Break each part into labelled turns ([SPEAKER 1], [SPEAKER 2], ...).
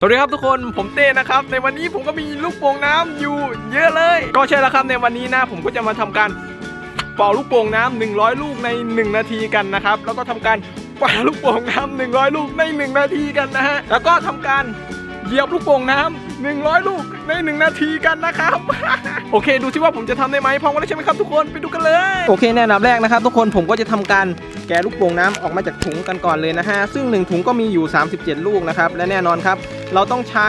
[SPEAKER 1] สวัสดีครับทุกคนผมเต้นะครับ ในวันนี้ผมก็มีลูกโป่งน้ำอยู่เยอะเลย ก็ใช่แล้วครับในวันนี้นะผมก็จะมาทำการเป่าลูกโป่งน้ำ100 ลูกใน 1 นาทีกันนะครับ แล้วก็ทำการปาลูกโป่งน้ำ100 ลูกใน 1 นาทีกันนะฮะแล้วก็ทำการ เหยียบลูกโป่งน้ำ100ลูกใน1นาทีกันนะครับ โอเค ดูซิว่าผมจะทำได้ไหมพร้อมกันแล้วใช่ไหมครับทุกคนไปดูกันเลยโอเคแนะนำแรกนะครับ ทุกคนผมก็จะทำการแกะลูกโป่งน้ำออกมาจากถุงกันก่อนเลยนะฮะซึ่ง 1 ถุงก็มีอยู่ 37 ลูกนะครับและแน่นอนครับ เราต้องใช้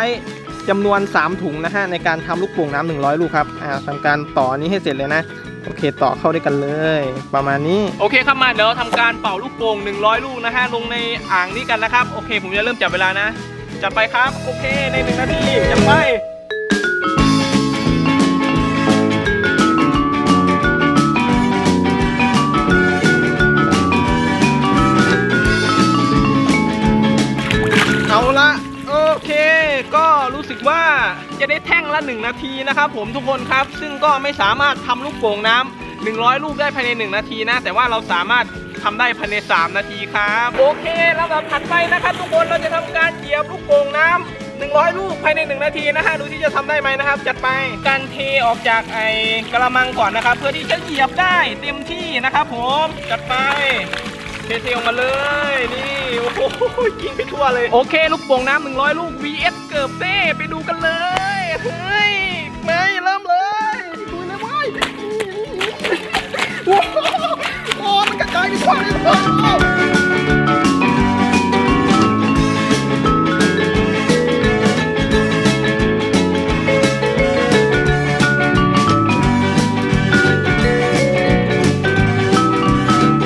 [SPEAKER 1] จำนวน 3 ถุงนะฮะในการทำลูกโป่งน้ำ100 ลูกครับอ่าทำการต่ออันนี้ให้เสร็จเลยนะโอเคต่อเข้าด้วยกันเลย ประมาณนี้โอเคครับมาเดี๋ยวเราทำการเป่าลูกโป่ง100 ลูกนะฮะลงในอ่างนี้กันนะครับโอเค ผมจะเริ่มจับเวลานะ จัดไปครับ โอเค ในหนึ่งนาทีจัดไปเอาละโอเค ก็รู้สึกว่าจะได้แท่งละ 1 นาทีนะครับผมทุกคนครับ ซึ่งก็ไม่สามารถทำลูกโป่งน้ำ100 ลูกได้ภายใน 1 นาทีนะ แต่ว่าเราสามารถ ทำได้ภายใน 3 นาทีครับโอเคลำดับถัดไปนะครับ ทุกคนเราจะทำการเหยียบลูกโป่งน้ำ100 ลูกภายใน 1 นาทีนะฮะดูที่จะทำได้ไหมนะครับ จัดไปการเทออกจากไอ้กระมังก่อนนะครับ เพื่อที่จะเหยียบได้เต็มที่นะครับ ผมจัดไปเทเทออกมาเลยนี่โอ้โหยิงไปทั่วเลย โอเค ลูกโป่งน้ำหนึ่งร้อยลูก vs เกิบเต้ไปดูกันเลย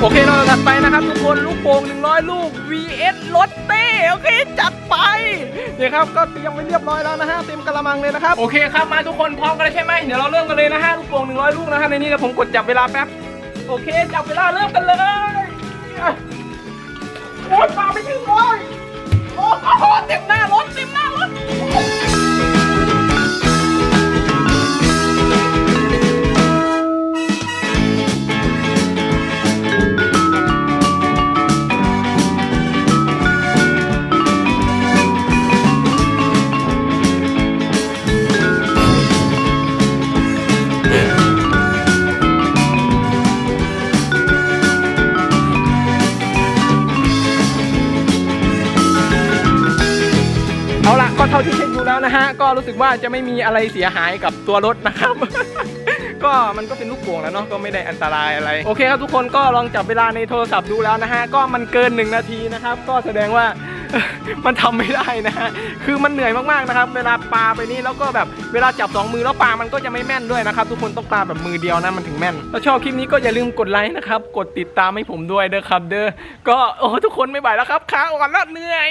[SPEAKER 1] โอเคเราถัดไปนะครับทุกคนลูกโป่ง100 ลูก vs รถเต้โอเคจัดไปเนี่ยครับก็เตรียมไว้เรียบร้อยแล้วนะฮะเต็มกระมังเลยนะครับโอเคครับมาทุกคนพร้อมกันใช่ไหมเดี๋ยวเราเริ่มกันเลยนะฮะลูกโป่ง100 ลูกนะฮะในนี้เดี๋ยวผมกดจับเวลาแป๊บโอเคจับเวลาเริ่มกันเลย โอ๊ยปาไม่ถึงเลย เอาละก็เท่าที่เช็คดูแล้วนะฮะ ก็รู้สึกว่าจะไม่มีอะไรเสียหายกับตัวรถนะครับ ก็มันก็เป็นลูกโป่งแล้วเนาะก็ไม่ได้อันตรายอะไร โอเคครับทุกคนก็ลองจับเวลาในโทรศัพท์ดูแล้วนะฮะ ก็มันเกิน 1 นาทีนะครับ ก็แสดงว่ามันทำไม่ได้นะฮะ คือมันเหนื่อยมากๆนะครับ เวลาปาไปนี่แล้วก็แบบเวลาจับสองมือแล้วปามันก็จะไม่แม่นด้วยนะครับทุกคนต้องปาแบบมือเดียวนะมันถึงแม่น ถ้าชอบคลิปนี้ก็อย่าลืมกดไลค์นะครับ กดติดตามให้ผมด้วยเด้อครับ เด้อ ก็โอ้ทุกคนไม่ไหวแล้วครับขาอ่อนแล้วเหนื่อย